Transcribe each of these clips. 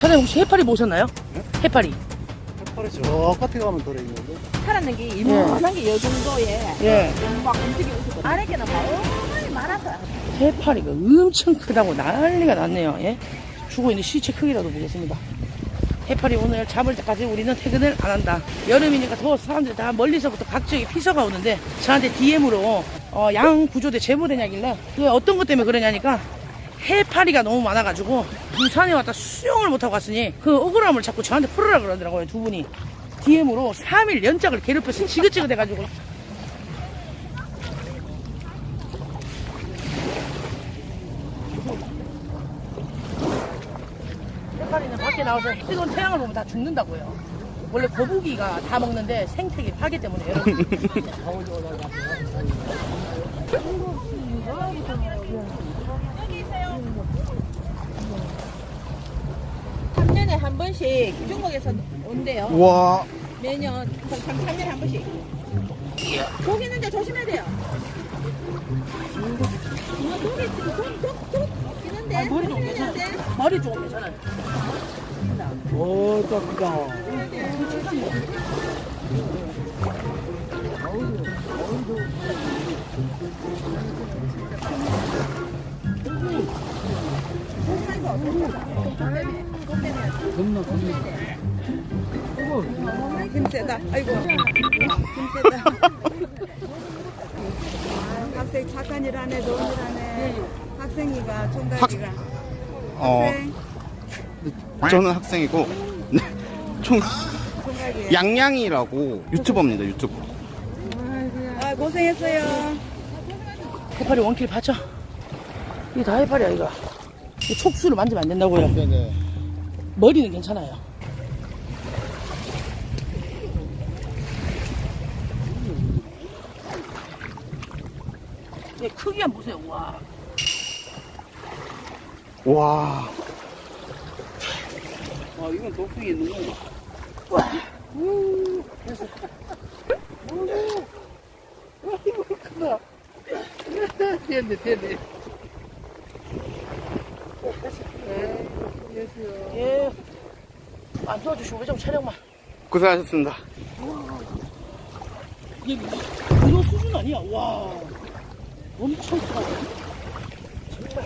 사장님 혹시 해파리 보셨나요? 해파리. 해파리 저 끝에 가면 들어있는데 살아난 게 이만한 게 요 정도에 예. 막 움직이고. 아래 게는 많이 많아서. 해파리가 엄청 크다고 난리가 났네요. 예? 죽어 있는 시체 크기라도 보겠습니다. 해파리 오늘 잡을 때까지 우리는 퇴근을 안 한다. 여름이니까 더워서 사람들이 다 멀리서부터 각지에 피서가 오는데 저한테 DM으로 어, 양 구조대 제보되냐길래 그게 어떤 것 때문에 그러냐니까 해파리가 너무 많아가지고 부산에 왔다 수영을 못하고 갔으니 그 억울함을 자꾸 저한테 풀으라 그러더라고요 두 분이 DM으로 3일 연짝을 괴롭혀서 지긋지긋해가지고 해파리는 밖에 나와서 뜨거운 태양을 보면 다 죽는다고요. 원래 거북이가 다 먹는데 생태계 파괴 때문에 여러분. 삼년에 한 번씩 중국에서 온대요. 우와 매년 3, 년에 한 번씩. 독 있는데 조심해야 돼요. 어, 독이 있- 독, 독, 독 있는데 아, 머리 좀 조심해야 괜찮아요. 돼. 머리 조금 괜찮아요. 오 짝다 겁나 겁나 힘세다. 아이고. 힘세다. 학생 착한 일 하네, 좋은 일 하네. 학생이가 총각이가. 어, 학생, 저는 학생이고 네, 총 총각이. 양양이라고 유튜버입니다. 유튜버. 아, 고생했어요. 해파리 원킬 봤죠? 이게 다 해파리야, 이거. 이 촉수를 만지면 안 된다고요. 네네 머리는 괜찮아요. 얘 크기 한번 보세요. 와. 와, 아 이건 독성이 있는 거야 됐네 됐네 예. 안 도와주시고 왜좀 촬영만. 고생하셨습니다. 이게 이런 수준 아니야. 와. 엄청 크다. 진짜.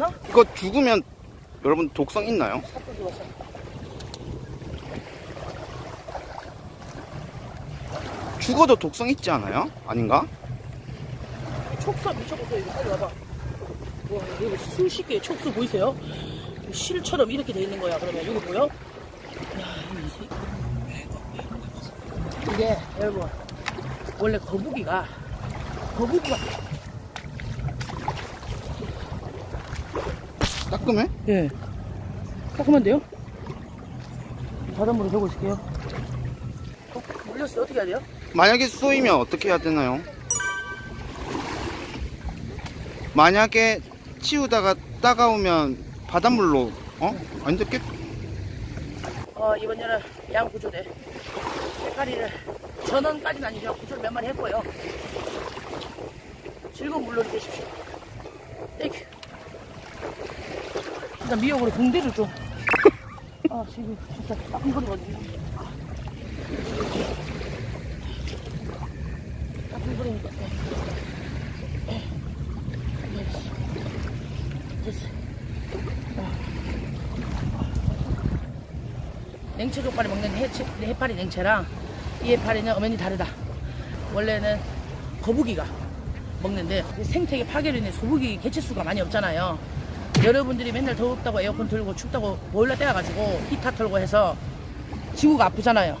없나? 이거 죽으면 여러분 독성 있나요? 죽어도 독성 있지 않아요? 아닌가? 촉수 미쳐보세요. 이거 빨리 와봐. 와, 여기 수십 개의 촉수 보이세요? 실처럼 이렇게 돼 있는 거야. 그러면 여기 보여? 야, 이게 여러분 원래 거북이가 거북이가 따끔해? 예 깔끔한데요? 바닷물에 적고 있을게요. 어, 물렸어 어떻게 해야 돼요? 만약에 쏘이면 어떻게 해야 되나요? 만약에 치우다가 따가우면 바닷물로 어? 아닌데 깨 어, 이번 년은 양 구조대 해파리를 전원까지는 아니죠. 구조를 몇 마리 했고요. 즐거운 물놀이 되십시오. 땡큐. 일단 미역으로 붕대를 좀. 아, 지금 진짜. 됐어. 됐어. 냉채 족발이 먹는 해치, 해파리 냉채랑 이 해파리는 엄연히 다르다. 원래는 거북이가 먹는데 생태계 파괴로 인해 소고기 개체수가 많이 없잖아요. 여러분들이 맨날 더웠다고 에어컨 틀고 춥다고 보일러 떼어가지고 히터 틀고 해서 지구가 아프잖아요.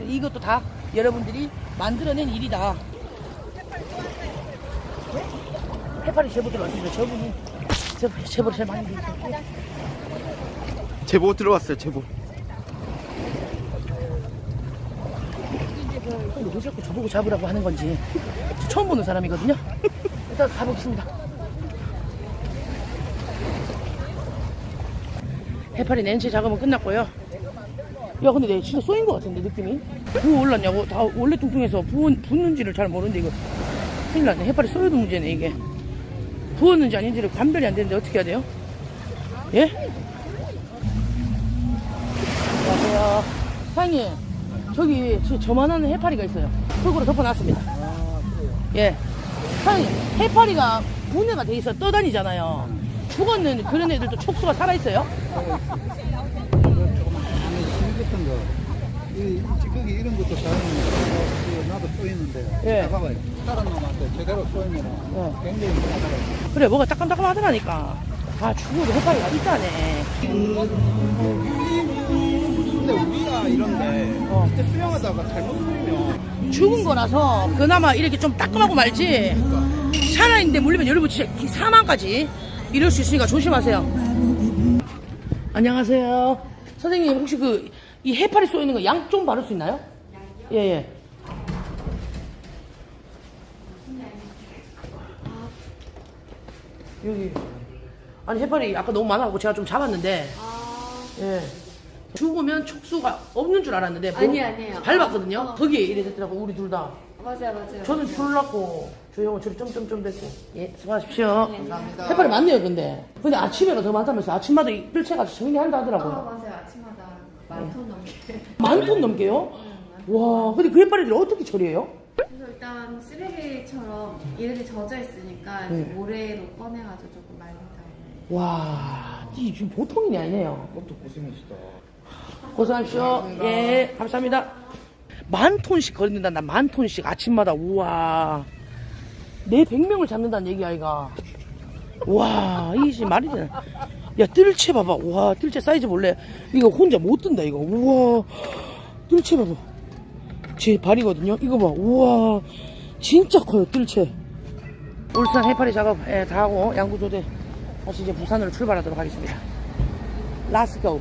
이것도 다 여러분들이 만들어낸 일이다. 해파리 제보 들어왔습니다. 저분이 제- 제보를 제일 많이 해주셨고 제보 들어왔어요, 제보. 근데 왜 자꾸 저보고 잡으라고 하는 건지 저 처음 보는 사람이거든요. 일단 가보겠습니다. 해파리 렌치 작업은 끝났고요. 야 근데 내가 진짜 쏘인 것 같은데 느낌이? 부어 올랐냐고? 다 원래 뚱뚱해서 부어, 붙는지를 잘 모르는데 이거. 큰일 났네. 해파리 쏘여도 문제네 이게. 부었는지 아닌지를 감별이 안 되는데 어떻게 해야 돼요? 예? 안녕하세요. 사장님 저기 저- 저만한 해파리가 있어요. 흙으로 덮어놨습니다. 예. 사장님 해파리가 분해가 돼 있어. 떠다니잖아요 죽었는 그런 애들도 촉수가 살아있어요? 거. 이 찌꺼기 이런 것도 다행히 나도 쏘이는데. 예. 봐봐요. 다른 놈한테 제대로 쏘이면 예. 굉장히 많아요. 그래 뭐가 따끔따끔하더라니까 아 죽어도 해파리가 있다네 근데 우리가 이런데 어. 그때 수영하다가 잘못 쏘이면 죽은 거라서 그나마 이렇게 좀 따끔하고 말지 살아있는데 물리면 여러분 진짜 사망까지 이럴 수 있으니까 조심하세요. 안녕하세요. 선생님 혹시 그 이 해파리 쏘이는 거 양 좀 바를 수 있나요? 예 예. 여기. 아니 해파리 아까 너무 많아갖고 제가 좀 잡았는데. 예. 죽으면 촉수가 없는 줄 알았는데 뭐 아니, 아니에요. 밟았거든요? 거기에 이래 됐더라고 우리 둘다 맞아요, 맞아요. 저는 졸랐고 저 형은 저리 점점점 됐고 예 수고하십시오 감사합니다 해파리 많네요 근데 근데 아침에가 더 많다면서 아침마다 이 뜰채가 정리한다 아, 하더라고요 맞아요. 아침마다 만톤 넘게. 만 톤 넘게요? 와 근데 그 해파리들 어떻게 처리해요? 그래서 일단 쓰레기처럼 얘네들이 젖어 있으니까 이제 네. 모래로 꺼내가지고 조금 말린 다음에. 와 이 지금 보통 일이 아니네요 그것도 고생이시다. 고생하십시오. 예, 감사합니다. 만 톤씩 걸린다, 나만 톤씩 아침마다. 우와. 내 100명을 잡는다는 얘기 아이가. 와, 이게 말이 되나. 야, 뜰채 봐봐. 와, 뜰채 사이즈 볼래? 이거 혼자 못 뜬다, 이거. 우와. 뜰채 봐봐. 제 발이거든요. 이거 봐. 우와. 진짜 커요, 뜰채. 울산 해파리 작업 예, 다 하고 양구조대 다시 이제 부산으로 출발하도록 하겠습니다. 라스고.